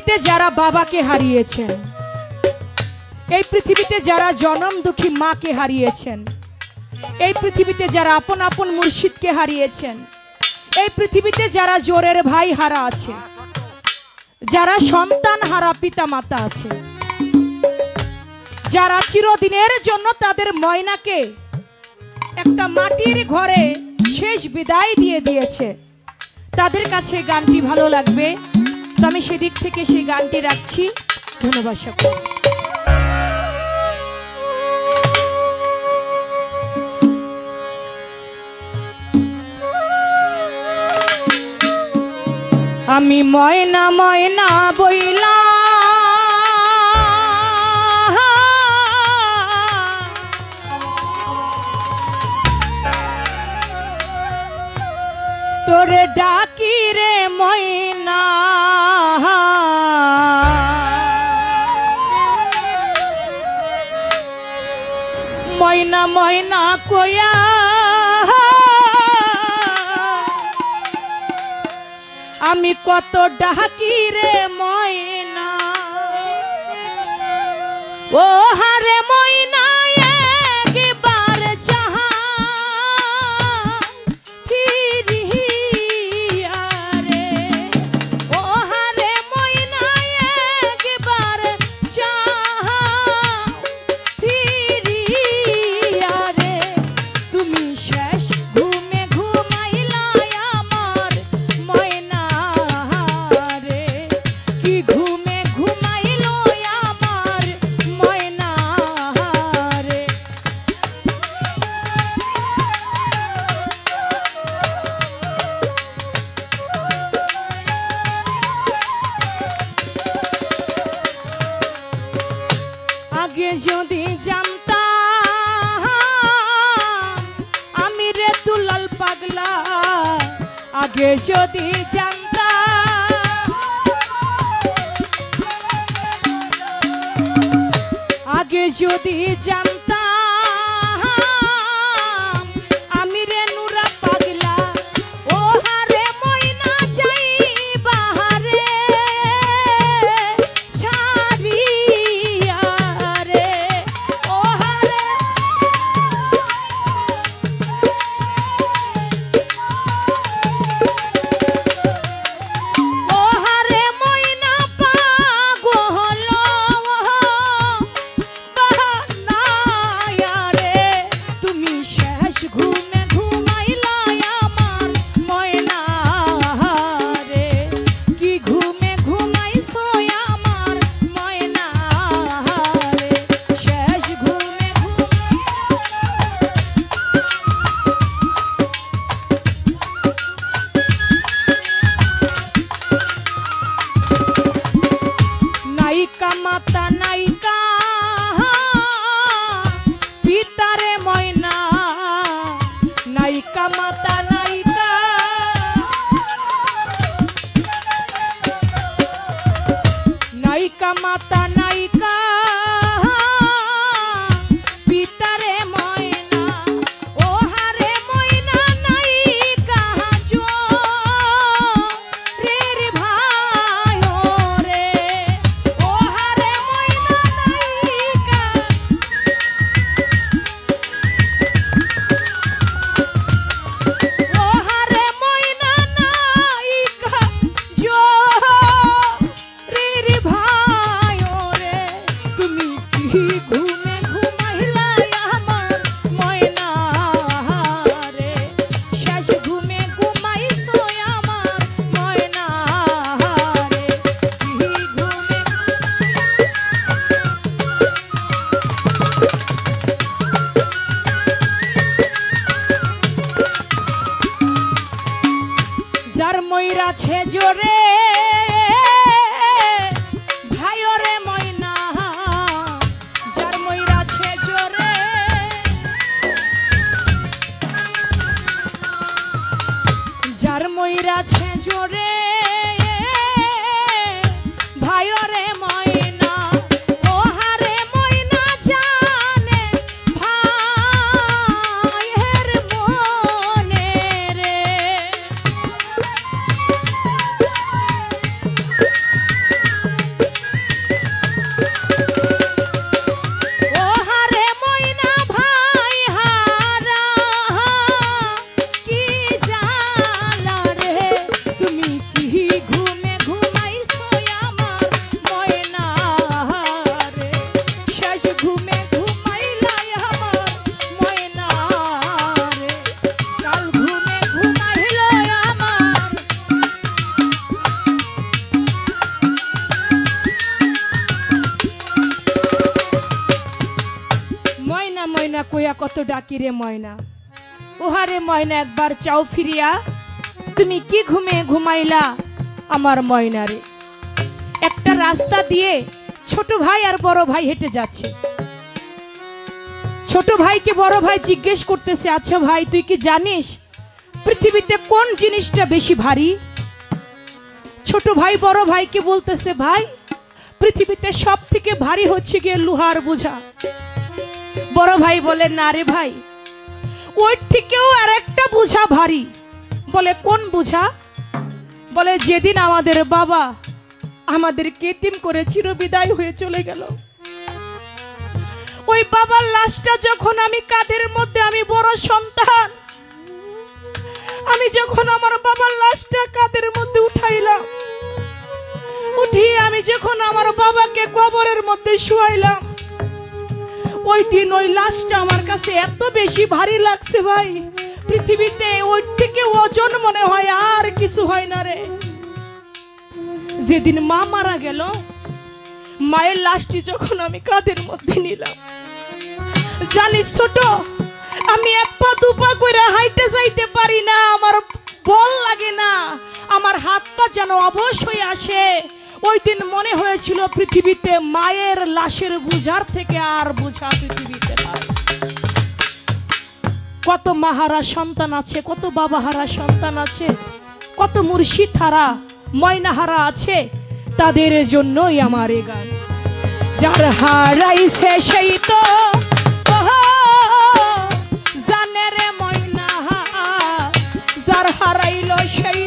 পৃথিবীতে যারা বাবাকে হারিয়েছেন, এই পৃথিবীতে যারা জনম দুঃখী মাকে হারিয়েছেন, এই পৃথিবীতে যারা আপন আপন মুর্শিদকে হারিয়েছেন, এই পৃথিবীতে যারা জোরের ভাই হারা আছে, যারা সন্তান হারা পিতা মাতা আছে, যারা চিরদিনের জন্য তাদের ময়নাকে একটা মাটির ঘরে শেষ বিদায় দিয়ে দিয়েছে, তাদের কাছে গানটি ভালো লাগবে। তো আমি সেদিক থেকে সেই গানটি রাখছি। ধন্যবাদ সকল আমি ময়না ময়না বইলা তোরে ডাকি রে ময়না ময়না ময়না কোয়া। আমি কত ডাকি রে ময়না। ও হারে আগে যদি জানতাম আগে যদি জানতাম কত ডাকি রে ময়না? ওহারে ময়না একবার চাও ফিরিয়া, তুমি কি ঘুমে ঘুমাইলা আমার ময়না রে একটা রাস্তা দিয়ে ছোট ভাই আর বড় ভাই হেঁটে যাচ্ছে। ছোট ভাইকে বড় ভাই জিজ্ঞেস করতেছে আচ্ছা ভাই, তুই কি জানিস পৃথিবীতে কোন জিনিসটা বেশি ভারী? ছোট ভাই বড় ভাইকে বলতেছে, ভাই, পৃথিবীতে সব থেকে ভারী হচ্ছে গিয়ে লোহার বোঝা। বড় ভাই বলে, না রে ভাই, ওর থেকেও আর একটা বোঝা ভারী। বলে, কোন বোঝা? বলে, যেদিন আমাদের বাবা আমাদের কেতিম করে চিরবিদায় হয়ে চলে গেল। ওই বাবার লাশটা যখন আমি কাদের মধ্যে, আমি বড় সন্তান। আমি যখন আমার বাবার লাশটা কাদের মধ্যে উঠাইলাম, উঠিয়ে আমি যখন আমার বাবাকে কবরের মধ্যে শুয়াইলাম ওই দিন ওই লাশটা আমার কাছে এত বেশি ভারী লাগছে ভাই। পৃথিবীতে ওই থেকে ওজন মনে হয় আর কিছু হয় না রে। যেদিন মা মারা গেল, মায়ের লাশটি যখন আমি কাঁধের মধ্যে নিলাম, জানিস ছোট, আমি এক পা দু পা করে হাইটে যাইতে পারি না, আমার বল লাগে না, আমার হাত পা যেন অবশ হয়ে আসে ওই দিন মনে হয়েছিল পৃথিবীতে মায়ের লাশের বুঝার থেকে আর বুঝা পৃথিবীতে কত মাহারা সন্তান আছে, কত বাবাহারা সন্তান আছে, কত মুর্শিদ হারা ময়নাহারা আছে, তাদের জন্যই আমার এ গান। যার হারাইছে সেই তো জানে রে ময়না যার হারাইল সেই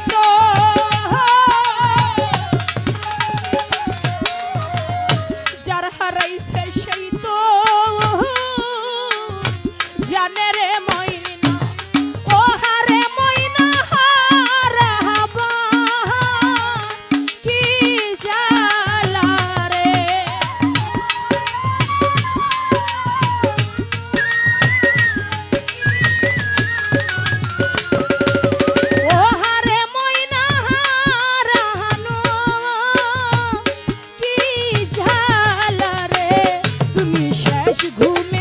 শেষ ঘুমে